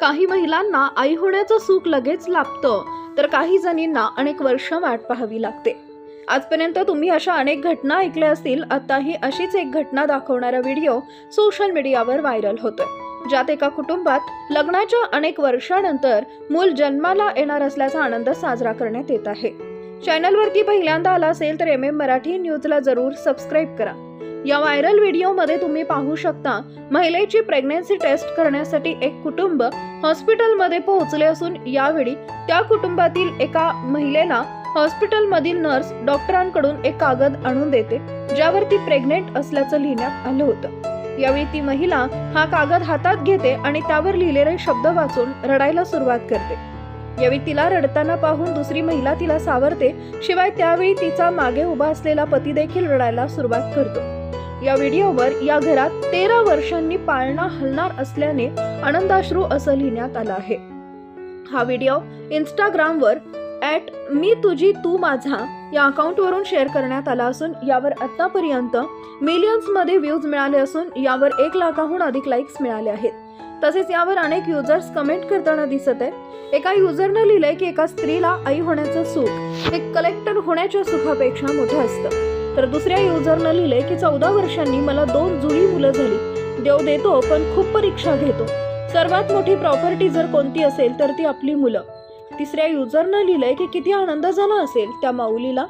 काही महिलांना आई होण्याचं सुख लगेच लाभतं तर काही जणींना अनेक वर्ष वाट पाहावी लागते. आजपर्यंत तुम्ही अशा अनेक घटना ऐकल्या असतील आताही अशीच एक घटना दाखवणारा व्हिडिओ सोशल मीडियावर व्हायरल होतोय. ज्यात एका कुटुंबात लग्नाच्या अनेक वर्षानंतर मूल जन्माला येणार असल्याचा आनंद साजरा करण्यात येत आहे. चॅनलवरती पहिल्यांदा आला असेल तर एम एम मराठी न्यूजला जरूर सबस्क्राईब करा. या व्हायरल व्हिडिओमध्ये तुम्ही पाहू शकता महिलेची प्रेग्नन्सी टेस्ट करण्यासाठी एक कुटुंब हॉस्पिटलमध्ये पोहोचले असून यावेळी त्या कुटुंबातील एका महिलेला हॉस्पिटलमधील नर्स डॉक्टरांकडून एक कागद आणून देते ज्यावर ती प्रेग्नेंट असल्याचं लिहिण्यात आलं होतं. यावेळी ती महिला हा कागद हातात घेते आणि त्यावर लिहिलेले शब्द वाचून रडायला सुरुवात करते. यावेळी तिला रडताना पाहून दुसरी महिला तिला सावरते शिवाय त्यावेळी तिचा मागे उभा असलेला पती देखील रडायला सुरुवात करतो. या व्हिडिओवर या घरात तेरा वर्षांनी पाळणा हलणार असल्याने आनंदाश्रू असं लिहिण्यात आलं आहे. हा व्हिडिओ इंस्टाग्रामवर ॲट मी तुझी तू माझा या अकाउंटवरून शेअर करण्यात आला असून यावर आत्तापर्यंत मिलियन्समध्ये व्ह्यूज मिळाले असून यावर एक लाखाहून अधिक लाईक्स मिळाले आहेत. तसेच यावर अनेक युजर्स कमेंट करताना दिसत आहेत. एका युजरनं लिहिलंय की एका स्त्रीला आई होण्याचं सुख. हे कलेक्टर होण्याच्या सुखापेक्षा मोठं असतं. तर दुसऱ्या युजरनं लिहिलंय की चौदा वर्षांनी मला दोन जुळी मुलं झाली. देव देतो पण खूप परीक्षा घेतो. सर्वात मोठी प्रॉपर्टी जर कोणती असेल तर ती आपली मुलं. तिसऱ्या युजरनं लिहिलंय की किती आनंद झाला असेल त्या माऊलीला.